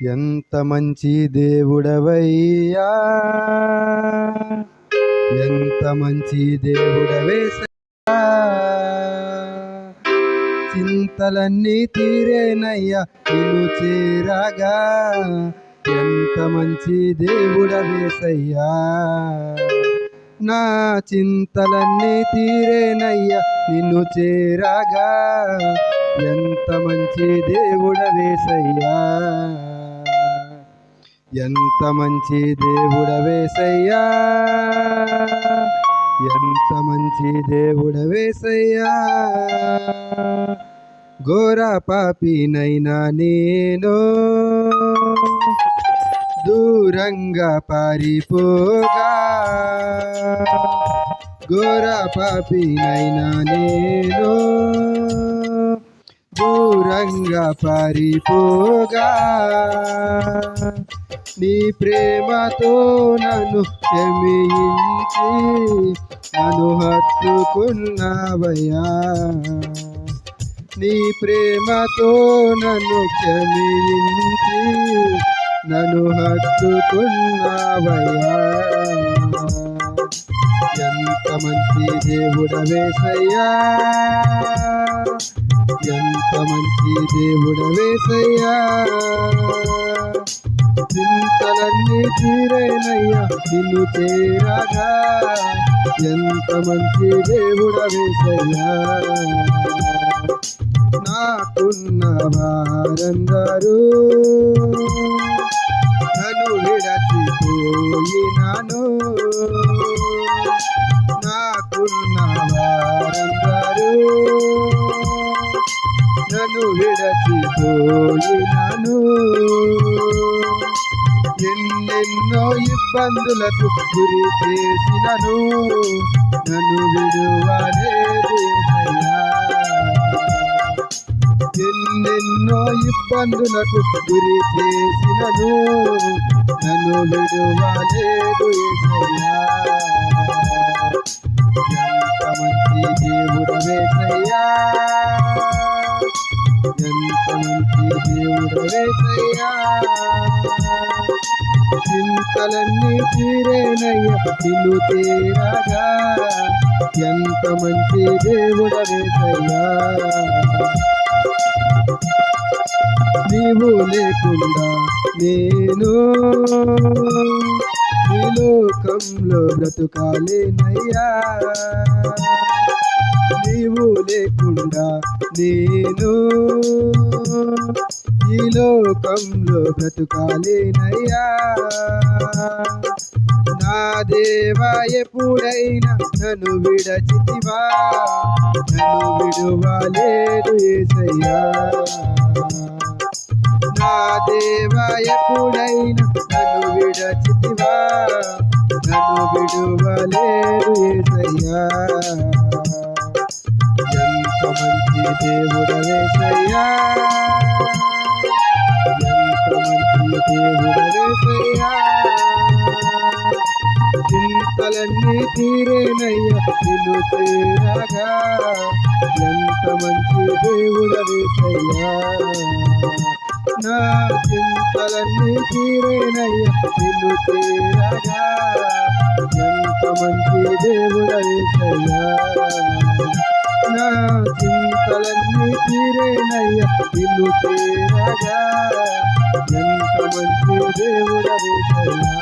ఎంత మంచి దేవుడవయ్యా? ఎంత మంచి దేవుడవే చింతలన్నీ తీరేనయ్యా నిన్ను చేరాగా. ఎంత మంచి దేవుడవేసయ్యా నా చింతలన్నీ తీరేనయ్యా నిన్ను చేరాగా. ఎంత మంచి దేవుడవేసయ్యా ఎంత మంచి దేవుడవేసయ్యా ఎంత మంచి దేవుడవేసయ్యా ఘోర పాపినైనా నేను. దూరంగా పారిపోగా. ఘోర పాపినైనా నేను. దూరంగా పారిపోగా. నీ ప్రేమతో నన్ను క్షమించి నన్ను హత్తుకున్నావయ్యా. నీ ప్రేమతో నన్ను క్షమించి హత్తుకున్నావయ్యా ఎంత మంచి దేవుడవేసయ్యా. ఎంత మంచి దేవుడవేసయ్యా. చింతలన్నీ తీరేనయ్యా నిన్ను చేరగా. ఎంత మంచి దేవుడవేసయ్యా. నాకున్న వారందరూ విడచిపోయినాను నాకున్న వారందరూ నన్ను విడచిపోయినాను. ఎన్నెన్నో ఇబ్బందులకు గురి చేసినను. నన్ను విడువలేదు ఎన్నెన్నో ఇబ్బందులకు గురి చేసినను. నన్ను విడువలేదు ఎంత మంచి దేవుడు వేసయ్యా ఎంత మంచి దేవుడు వేసయ్యా చింతలన్నీ తీరేనయ్య నిన్ను తీరగా. ఎంత మంచి దేవుడ వేసయ్యా నీవు లేకుండా నేను ఈ లోకంలో బ్రతుకాలేనయ్యా. నీవు లేకుండా నేను ఈ లోకంలో బ్రతుకాలేనయ్యా. నా దేవా ఎప్పుడైనా నన్ను విడచితివా? నన్ను విడువలేదు ఏసయ్యా. నా దేవా ఎప్పుడైనా నన్ను విడచితివా? నన్ను విడువలేదు ఏసయ్యా. ఎంత మంచి దేవుడవేసయ్యా ఎంత మంచి దేవుడవేసయ్యా చింతలన్నీ తీరేనయ్యా నిన్ను తీరగా ఎంత మంచి దేవుడవేసయ్యా నా చింతలన్నీ తీరేనయ్యా నిన్ను తీరగా ఎంత మంచి దేవుడవేసయ్యా నా చింతలన్నీ తీరేనయ్యా నిన్ను తీరగా ఎంత మంచి దేవుడవేసయ్యా